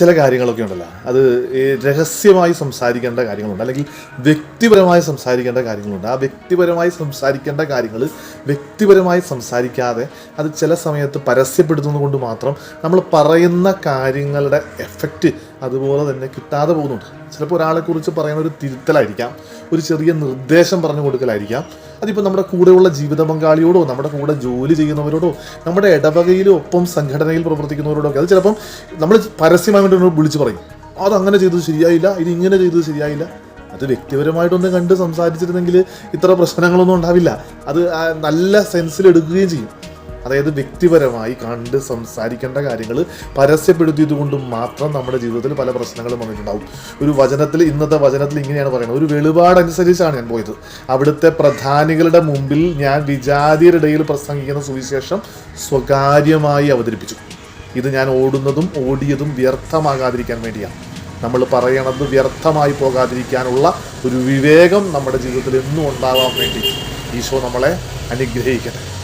ചില കാര്യങ്ങളൊക്കെ ഉണ്ടല്ലോ. അത് രഹസ്യമായി സംസാരിക്കേണ്ട കാര്യങ്ങളുണ്ട്. അല്ലെങ്കിൽ വ്യക്തിപരമായി സംസാരിക്കേണ്ട കാര്യങ്ങളുണ്ട്. ആ വ്യക്തിപരമായി സംസാരിക്കേണ്ട കാര്യങ്ങൾ വ്യക്തിപരമായി സംസാരിക്കാതെ അത് ചില സമയത്ത് പരസ്യപ്പെടുത്തുന്നത് കൊണ്ട് മാത്രം നമ്മൾ പറയുന്ന കാര്യങ്ങളുടെ എഫക്റ്റ് അതുപോലെ തന്നെ കിട്ടാതെ പോകുന്നുണ്ട്. ചിലപ്പോൾ ഒരാളെക്കുറിച്ച് പറയുന്ന ഒരു തിരുത്തലായിരിക്കാം ഒരു ചെറിയ നിർദ്ദേശം പറഞ്ഞു കൊടുക്കലായിരിക്കാം. അതിപ്പോൾ നമ്മുടെ കൂടെയുള്ള ജീവിത പങ്കാളിയോടോ നമ്മുടെ കൂടെ ജോലി ചെയ്യുന്നവരോടോ നമ്മുടെ ഇടവകയിലോ ഒപ്പം സംഘടനയിൽ പ്രവർത്തിക്കുന്നവരോടോ ഒക്കെ അത് ചിലപ്പം നമ്മൾ പരസ്യമായിട്ട് വിളിച്ച് പറയും. അത് അങ്ങനെ ചെയ്തത് ശരിയായില്ല ഇത് ഇങ്ങനെ ചെയ്തത് ശരിയായില്ല. അത് വ്യക്തിപരമായിട്ടൊന്ന് കണ്ട് സംസാരിച്ചിരുന്നെങ്കിൽ ഇത്ര പ്രശ്നങ്ങളൊന്നും ഉണ്ടാവില്ല. അത് നല്ല സെൻസിൽ എടുക്കുകയും ചെയ്യും. അതായത് വ്യക്തിപരമായി കണ്ട് സംസാരിക്കേണ്ട കാര്യങ്ങൾ പരസ്യപ്പെടുത്തിയത് കൊണ്ട് മാത്രം നമ്മുടെ ജീവിതത്തിൽ പല പ്രശ്നങ്ങളും വന്നിട്ടുണ്ടാവും. ഒരു വചനത്തിൽ ഇന്നത്തെ വചനത്തിൽ ഇങ്ങനെയാണ് പറയുന്നത്. ഒരു വെളിപാടനുസരിച്ചാണ് ഞാൻ പോയത്. അവിടുത്തെ പ്രധാനികളുടെ മുമ്പിൽ ഞാൻ വിജാതിയരുടെയിൽ പ്രസംഗിക്കുന്ന സുവിശേഷം സ്വകാര്യമായി അവതരിപ്പിച്ചു. ഇത് ഞാൻ ഓടുന്നതും ഓടിയതും വ്യർത്ഥമാകാതിരിക്കാൻ വേണ്ടിയാണ്. നമ്മൾ പറയണത് വ്യർത്ഥമായി പോകാതിരിക്കാനുള്ള ഒരു വിവേകം നമ്മുടെ ജീവിതത്തിൽ എന്നും ഉണ്ടാവാൻ വേണ്ടി ഈശോ നമ്മളെ അനുഗ്രഹിക്കട്ടെ.